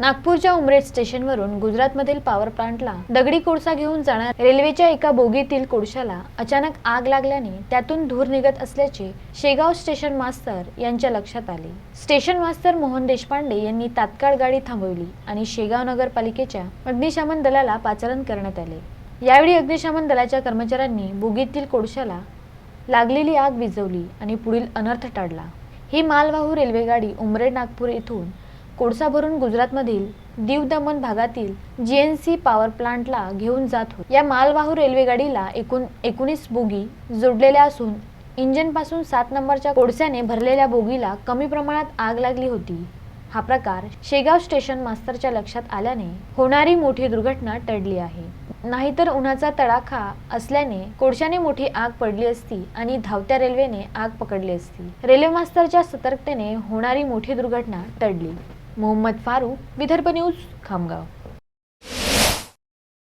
नागपूरच्या उमरेड स्टेशनवरून गुजरातमधील पॉवर प्लांटला दगडी कोळसा घेऊन जाणार रेल्वेच्या एका बोगीतील कोळशाला अचानक आग लागल्याने त्यातून धूर निघत असल्याचे शेगाव स्टेशन मास्तर यांच्या लक्षात आले. स्टेशन मास्तर मोहन देशपांडे यांनी तात्काळ गाडी थांबवली आणि शेगाव नगरपालिकेच्या अग्निशमन दलाला पाचारण करण्यात आले. यावेळी अग्निशमन दलाच्या कर्मचाऱ्यांनी बोगीतील कोळशाला लागलेली आग विझवली आणि पुढील अनर्थ टाळला. ही मालवाहू रेल्वेगाडी उमरेड नागपूर येथून कोळसा भरून गुजरातमधील दीव दमण भागातील जी एन सी पॉवर प्लांटला घेऊन जात होती. या मालवाहू रेल्वेगाडीला एकूण एकोणीस बोगी जोडलेल्या असून इंजिनपासून सात नंबरच्या कोळशाने भरलेल्या बोगीला कमी प्रमाणात आग लागली होती. हा प्रकार शेगाव स्टेशन मास्तरच्या लक्षात आल्याने होणारी मोठी दुर्घटना टळली आहे. नाहीतर उन्हाचा तडाखा असल्याने कोळशाने मोठी आग पडली असती आणि धावत्या रेल्वेने आग पकडली असती. रेल्वे मास्तरच्या सतर्कतेने होणारी मोठी दुर्घटना टळली. મોહમ્મદ ફારૂક વિદર્ભ ન્યૂઝ ખામગાવ